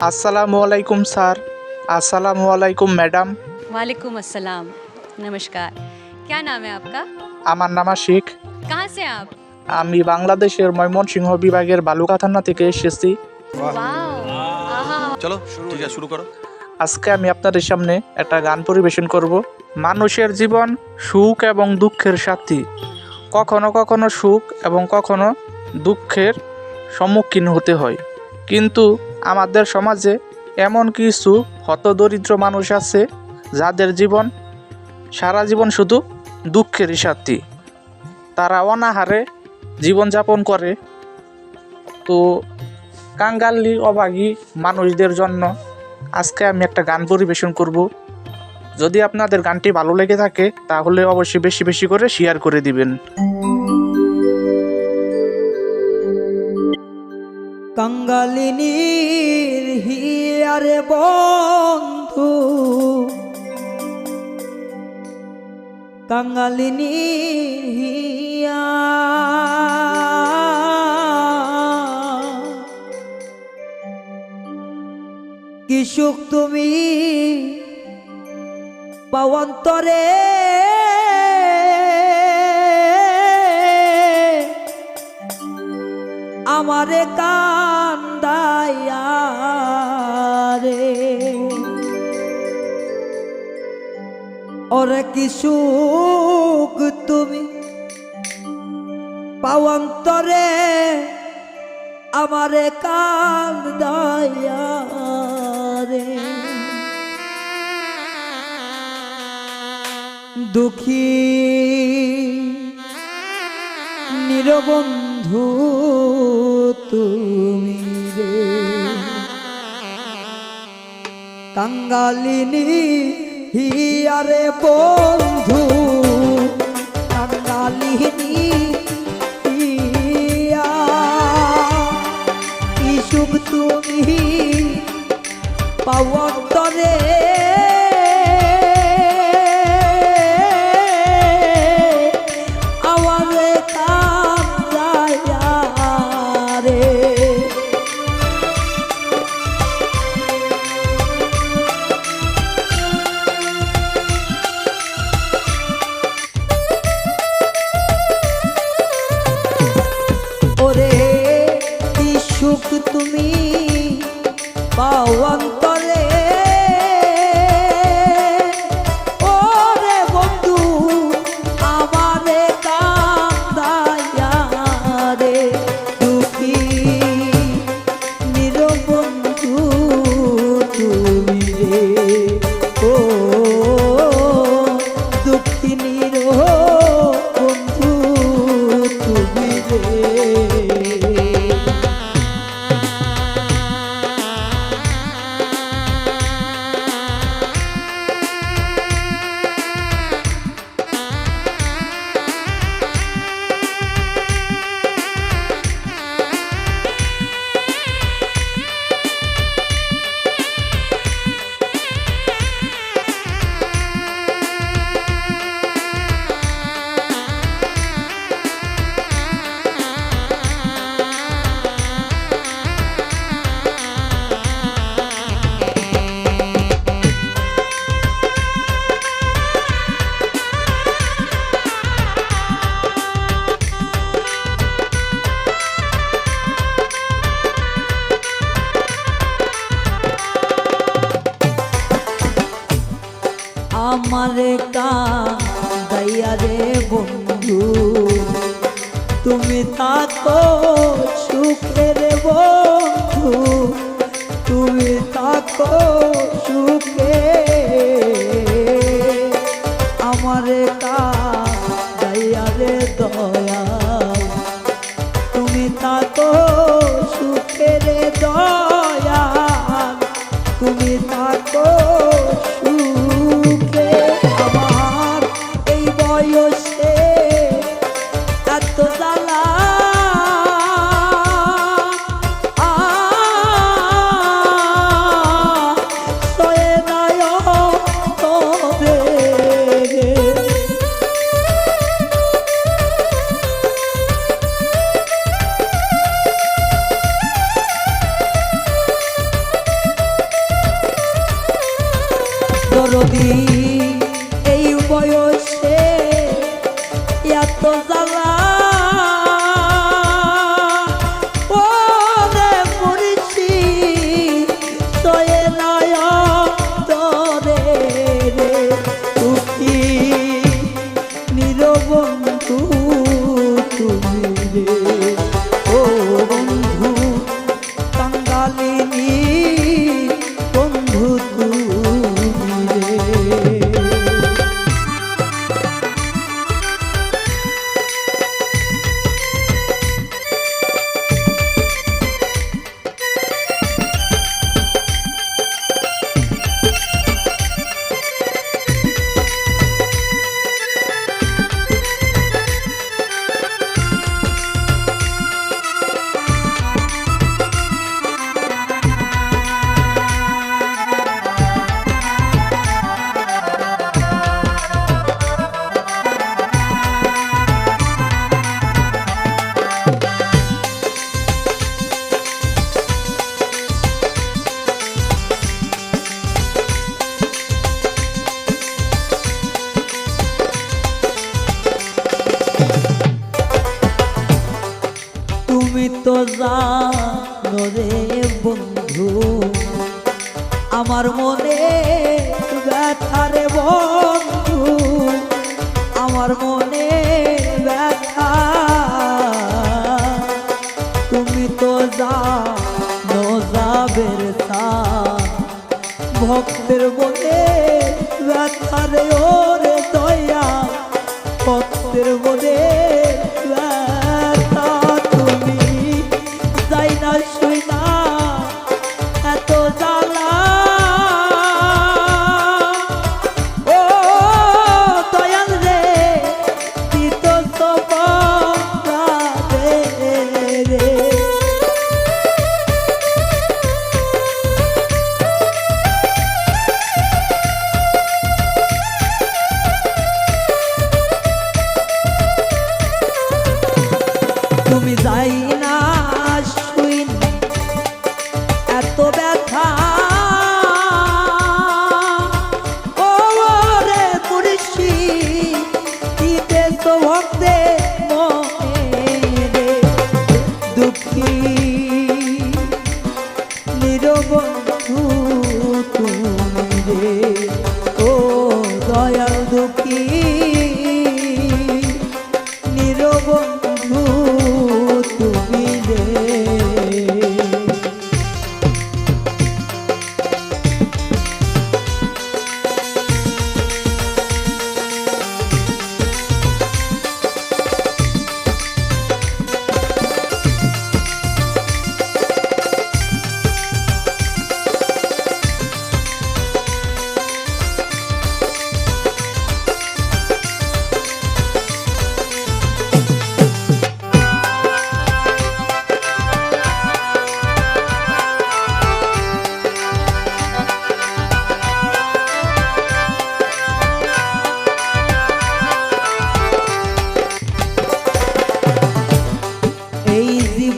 আসসালামু আলাইকুম স্যার আসসালামু আলাইকুম ম্যাডাম वालेकुम अस्सलाम नमस्कार क्या नाम है आपका আমার নাম আশিক कहाँ से हैं आप আমি বাংলাদেশের ময়মনসিংহ বিভাগের বালুকা থানা থেকে এসেছি वाओ आहा চলো ঠিক আছে শুরু করো আজকে আমি আপনাদের সামনে একটা গান পরিবেশন করব মানুষের জীবন সুখ এবং দুঃখের সাথী কখনো কখনো সুখ এবং কখনো দুঃখের সম্মুখীন হতে হয় কিন্তু আমাদের সমাজে এমন কিছু হতদরিদ্র মানুষ আছে যাদের জীবন, সারা জীবন শুধু দুঃখেরই সাথী। তারা অনাহারে জীবনযাপন করে। তো কাঙ্গালি, অভাগী মানুষদের জন্য আজকে আমি একটা গান পরিবেশন করব। যদি আপনাদের গানটি ভালো লেগে থাকে, তাহলে অবশ্যই বেশি বেশি করে শেয়ার করে দিবেন। কাঙ্গালিনীর হিয়ারে বন্ধু। কাঙ্গালিনীর হিয়া। কি তুমি পাওয়ান্তরে? আমারে কান্দাইয়া রে ওরে কি সুখ তুমি? পাওয়ান্তরে আমারে কান্দাইয়া রে দুঃখী নিরবন্ধু তুমি। কাঙ্গালিনী হিয়ারে বন্ধু। কাঙ্গালিনী হিয়া। কি সুখ তুমি পাওয়ান্তরে তুমি থাকো সুখের বন্ধু। তুমি থাকো সুখে। আমারে কাঁদাইয়া রে দয়া। তুমি থাকো সুখের দয়া। তুমি জানো রে বন্ধু? আমার মনে ব্যথা রে বন্ধু।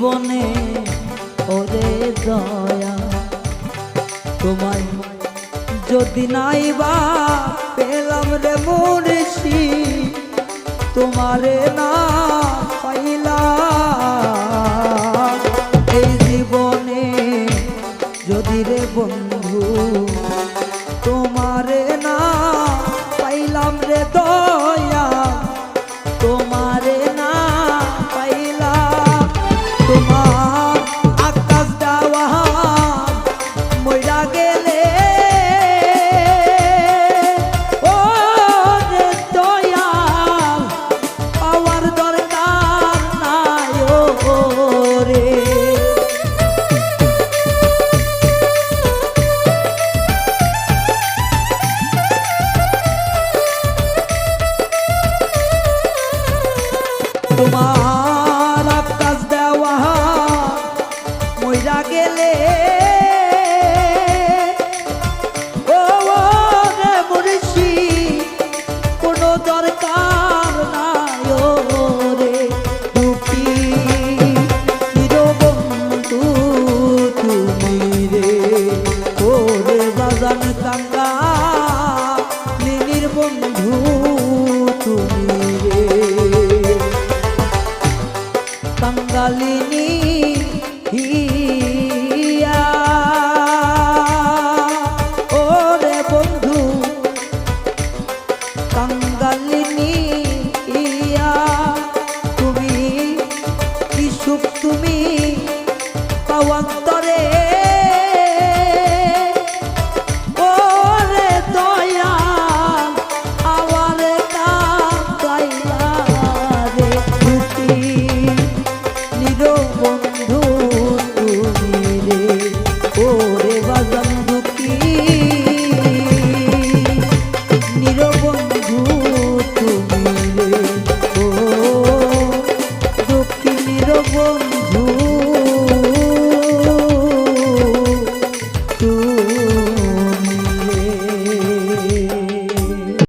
জীবনে ওরে দয়া। তোমার যদি নাই বা পেলাম রে মরেছি তোমারে না পাইলা এই জীবনে যদি রে বন্ধু, তোমারে I get ও রে বাজান দুঃখী